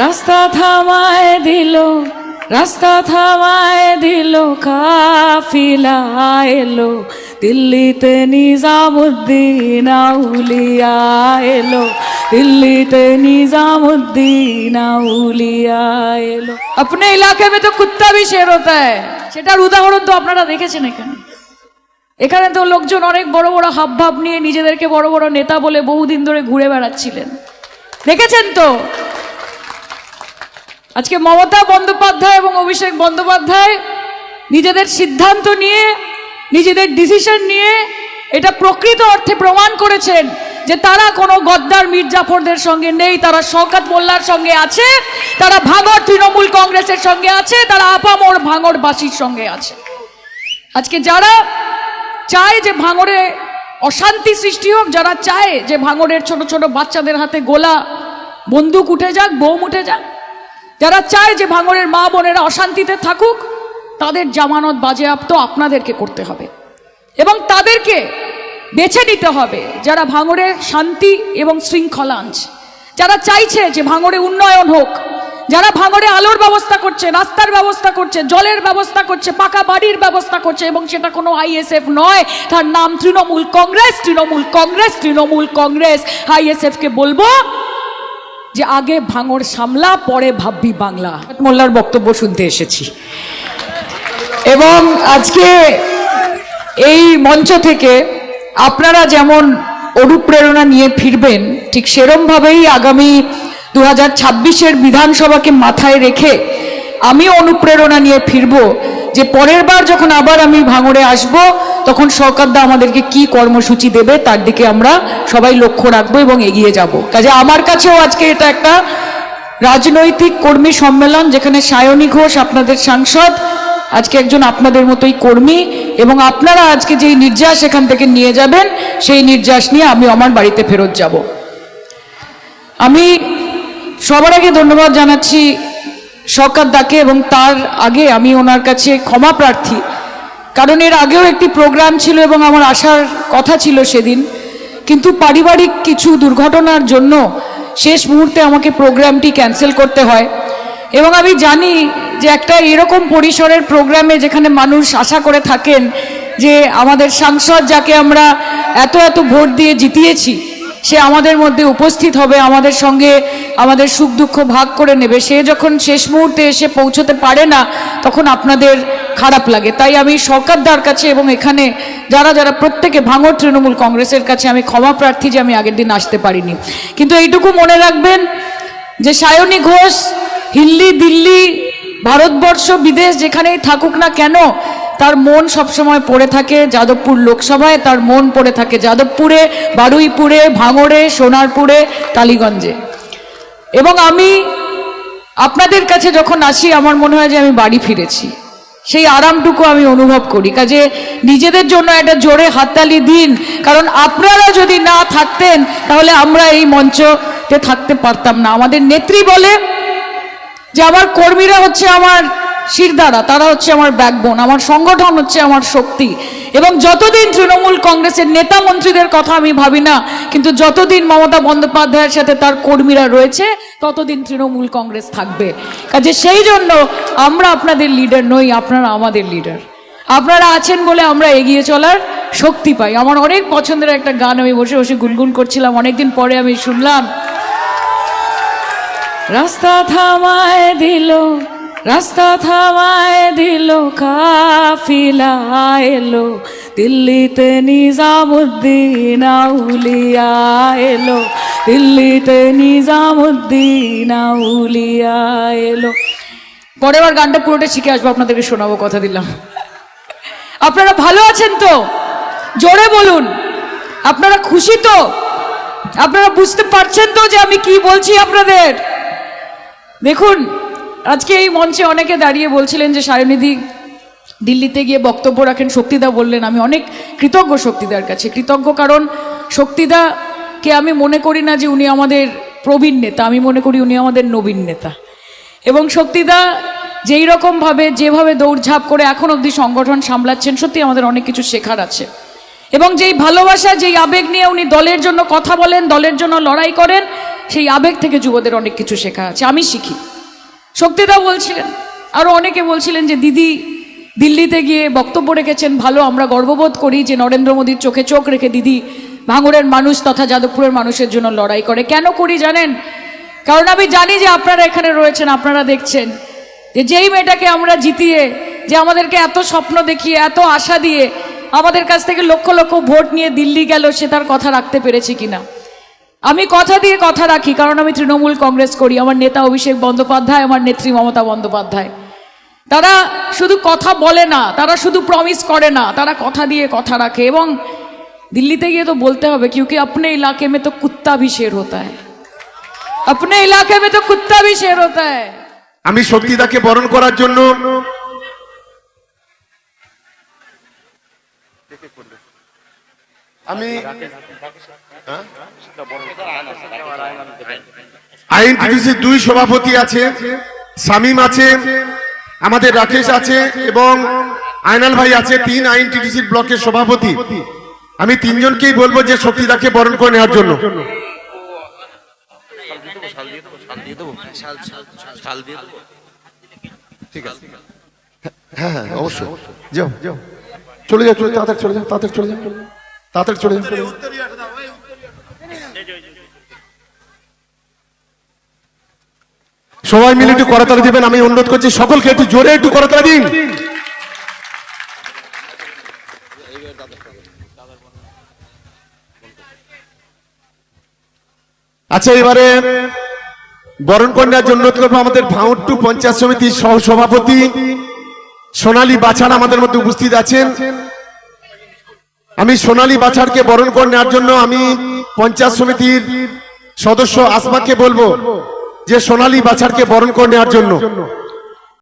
রাস্তা থামায় দিল রাস্তা থামায় দিল কাফিলা এলো দিল্লিতে নিজামুদ্দিন আউলিয়া এলো দিল্লিতে নিজামুদ্দিন আউলিয়া এলো अपने इलाके में तो कुत्ता भी शेर होता है সেটার উদাহরণ তো আপনারা দেখেছেন এখানে এখানে তো লোকজন অনেক বড় বড় হাব ভাব নিয়ে নিজেদেরকে বড় বড় নেতা বলে বহুদিন ধরে ঘুরে বেড়াচ্ছিলেন দেখেছেন তো আজকে মমতা বন্দ্যোপাধ্যায় এবং অভিষেক বন্দ্যোপাধ্যায় নিজেদের সিদ্ধান্ত নিয়ে, নিজেদের ডিসিশন নিয়ে এটা প্রকৃত অর্থে প্রমাণ করেছেন যে তারা কোনো গদ্দার মির্জাফরদের সঙ্গে নেই, তারা শওকাত মোল্লার সঙ্গে আছে, তারা ভাঙর তৃণমূল কংগ্রেসের সঙ্গে আছে, তারা আপামর ভাঙড়বাসীর সঙ্গে আছে। আজকে যারা চায় যে ভাঙরে অশান্তি সৃষ্টি হোক, যারা চায় যে ভাঙরের ছোট ছোট বাচ্চাদের হাতে গোলা বন্দুক উঠে যাক, বোম উঠে যাক যারা চায় যে ভাঙড়ের মা বোনেরা অশান্তিতে থাকুক, তাদের জামানত বাজেয়াপ্ত আপনাদেরকে করতে হবে। এবং তাদেরকে বেছে নিতে হবে যারা ভাঙড়ে শান্তি এবং শৃঙ্খলা আনছে। যারা চাইছে যে ভাঙড়ে উন্নয়ন হোক, যারা ভাঙড়ে আলোর ব্যবস্থা করছে, রাস্তার ব্যবস্থা করছে, জলের ব্যবস্থা করছে, পাকা বাড়ির ব্যবস্থা করছে, এবং সেটা কোনো আইএসএফ নয়, তার নাম তৃণমূল কংগ্রেস তৃণমূল কংগ্রেস তৃণমূল কংগ্রেস। আইএসএফকে বলব যে আগে ভাঙর সামলা, পরে ভাববি বাংলা। মোল্লার বক্তব্য শুনতে এসেছি। এবং আজকে এই মঞ্চ থেকে আপনারা যেমন অনুপ্রেরণা নিয়ে ফিরবেন, ঠিক সেরমভাবেই আগামী দু হাজার বিধানসভাকে মাথায় রেখে আমিও অনুপ্রেরণা নিয়ে ফিরবো। যে পরের বার যখন আবার আমি ভাঙড়ে আসব, তখন সরকারদা আমাদেরকে কি কর্মসূচি দেবে তার দিকে আমরা সবাই লক্ষ্য রাখব এবং এগিয়ে যাব। কাজে আমার কাছেও আজকে এটা একটা রাজনৈতিক কর্মী সম্মেলন, যেখানে সায়নী ঘোষ আপনাদের সাংসদ, আজকে একজন আপনাদের মতোই কর্মী, এবং আপনারা আজকে যেই নির্যাস এখান থেকে নিয়ে যাবেন, সেই নির্যাস নিয়ে আমি আমার বাড়িতে ফেরত যাব। আমি সবার আগে ধন্যবাদ জানাচ্ছি সরকার দাকে এবং তার আগে আমি ওনার কাছে ক্ষমা প্রার্থী। কারণ এর আগেও একটি প্রোগ্রাম ছিল এবং আমার আসার কথা ছিল সেদিন। কিন্তু পারিবারিক কিছু দুর্ঘটনার জন্য শেষ মুহূর্তে আমাকে প্রোগ্রামটি ক্যান্সেল করতে হয়। এবং আমি জানি যে একটা এরকম পরিসরের প্রোগ্রামে যেখানে মানুষ আশা করে থাকেন যে আমাদের সাংসদ যাকে আমরা এত এত ভোট দিয়ে জিতিয়েছি, সে আমাদের মধ্যে উপস্থিত হবে, আমাদের সঙ্গে আমাদের সুখ দুঃখ ভাগ করে নেবে। সে যখন শেষ মুহূর্তে এসে পৌঁছতে পারে না, তখন আপনাদের খারাপ লাগে। তাই আমি সরকারদার কাছে এবং এখানে যারা যারা প্রত্যেকে ভাঙর তৃণমূল কংগ্রেসের কাছে আমি ক্ষমা প্রার্থী যে আমি আগের দিন আসতে পারিনি। কিন্তু এইটুকু মনে রাখবেন যে সায়নী ঘোষ, হিল্লি, দিল্লি, ভারতবর্ষ, বিদেশ যেখানেই থাকুক না কেন, তার মন সবসময় পড়ে থাকে যাদবপুর লোকসভায়, তার মন পড়ে থাকে যাদবপুরে, বারুইপুরে, ভাঙড়ে, সোনারপুরে, টালিগঞ্জে। এবং আমি আপনাদের কাছে যখন আসি, আমার মনে হয় যে আমি বাড়ি ফিরেছি। সেই আরামটুকু আমি অনুভব করি। কাজে নিজেদের জন্য একটা জোরে হাততালি দিন। কারণ আপনারা যদি না থাকতেন, তাহলে আমরা এই মঞ্চতে থাকতে পারতাম না। আমাদের নেত্রী বলে যে, আমার কর্মীরা হচ্ছে আমার শিরদাঁড়া, তারা হচ্ছে আমার ব্যাকবোন আমার সংগঠন হচ্ছে আমার শক্তি। এবং যতদিন তৃণমূল কংগ্রেসের নেতা মন্ত্রীদের কথা আমি ভাবি না, কিন্তু যতদিন মমতা বন্দ্যোপাধ্যায়ের সাথে তার কর্মীরা রয়েছে, ততদিন তৃণমূল কংগ্রেস থাকবে। কাজে সেই জন্য আমরা আপনাদের লিডার নই, আপনারা আমাদের লিডার আপনারা আছেন বলে আমরা এগিয়ে চলার শক্তি পাই। আমার অনেক পছন্দের একটা গান আমি বসে বসে গুনগুন করছিলাম, অনেকদিন পরে আমি শুনলাম। রাস্তা থামায় দিল রাস্তা থামায় দিল কাফিলা এলো, দিল্লিতে নিজামুদ্দিন আউলিয়া এলো, দিল্লিতে নিজামুদ্দিন আউলিয়া এলো। পরের বার গানটা পুরোটা শিখে আসব, আপনাদেরকে শোনাবো, কথা দিলাম। আপনারা ভালো আছেন তো? জোরে বলুন। আপনারা খুশি তো? আপনারা বুঝতে পারছেন তো যে আমি কি বলছি আপনাদের? দেখুন আজকে এই মঞ্চে অনেকে দাঁড়িয়ে বলছিলেন যে সায়নিধি দিল্লিতে গিয়ে বক্তব্য রাখেন। শক্তিদা বললেন, আমি অনেক কৃতজ্ঞ শক্তিদার কাছে। কৃতজ্ঞ কারণ শক্তিদাকে আমি মনে করি না যে উনি আমাদের প্রবীণ নেতা। আমি মনে করি উনি আমাদের নবীন নেতা। এবং শক্তিদা যেই রকমভাবে, যেভাবে দৌড়ঝাঁপ করে এখন অবধি সংগঠন সামলাচ্ছেন, সত্যি আমাদের অনেক কিছু শেখার আছে। এবং যেই ভালোবাসা, যেই আবেগ নিয়ে উনি দলের জন্য কথা বলেন, দলের জন্য লড়াই করেন, সেই আবেগ থেকে যুবদের অনেক কিছু শেখা আছে। আমি শিখি। শক্তিদা বলছিলেন। আরও অনেকে বলছিলেন যে, দিদি, দিল্লিতে গিয়ে বক্তব্য রেখেছেন, ভালো, আমরা গর্ববোধ করি যে নরেন্দ্র মোদীর চোখে চোখ রেখে দিদি ভাঙড়ের মানুষ তথা যাদবপুরের মানুষের জন্য লড়াই করে। কেন করি জানেন? কারণ আমি জানি যে আপনারা এখানে রয়েছেন, আপনারা দেখছেন যে যেই মেয়েটাকে আমরা জিতিয়ে, যে আমাদেরকে এত স্বপ্ন দেখিয়ে, এত আশা দিয়ে আমাদের কাছ থেকে লক্ষ লক্ষ ভোট নিয়ে দিল্লি গেল, সে তার কথা রাখতে পেরেছে কিনা? আমি কথা দিয়ে কথা রাখি কারণ আমি তৃণমূল কংগ্রেস করি আমার নেতা অভিষেক বন্দ্যোপাধ্যায় আমার নেত্রী মমতা বন্দ্যোপাধ্যায় তারা শুধু কথা বলে না তারা শুধু প্রমিস করে না তারা কথা দিয়ে কথা রাখে এবং দিল্লিতে গিয়ে তো বলতে হবে क्योंकि अपने इलाके में तो कुत्ता भी शेर होता है अपने इलाके में तो कुत्ता भी शेर होता है আমি শক্তিদাকে বরণ করার জন্য আমি আইএনটিডিসি দুই সভাপতি আছে, শামীম আছে, আমাদের রাকেশ আছে এবং আয়নাল ভাই আছে, তিন আইএনটিডিসির ব্লকের সভাপতি। আমি তিনজনকেই বলব যে শক্তিদাকে বরণ করে নেওয়ার জন্য। হ্যাঁ হ্যাঁ অবশ্যই। যাও। চলে যাও চলে যাও, তাড়াতাড়ি চলে যাও, তাড়াতাড়ি চলে যাও। তাড়াতাড়ি চলে যাও। সবাই মিলে একটু করতালি দিবেন, আমি অনুরোধ করছি সকলকে একটু জোরে একটু করতালি দিন। আচ্ছা এবারে বরণ কন্যার জন্য করব, আমাদের ভাঙট্টু পঞ্চায়েত সমিতির সহ সভাপতি সোনালী বাছার আমাদের মধ্যে উপস্থিত আছেন। আমি সোনালী বাছারকে বরণ করে নেওয়ার জন্য আমি পঞ্চায়েত সমিতির সদস্য আসমাকে বলব। যে সোনালী বাছারকে বরণ করে নেওয়ার জন্য।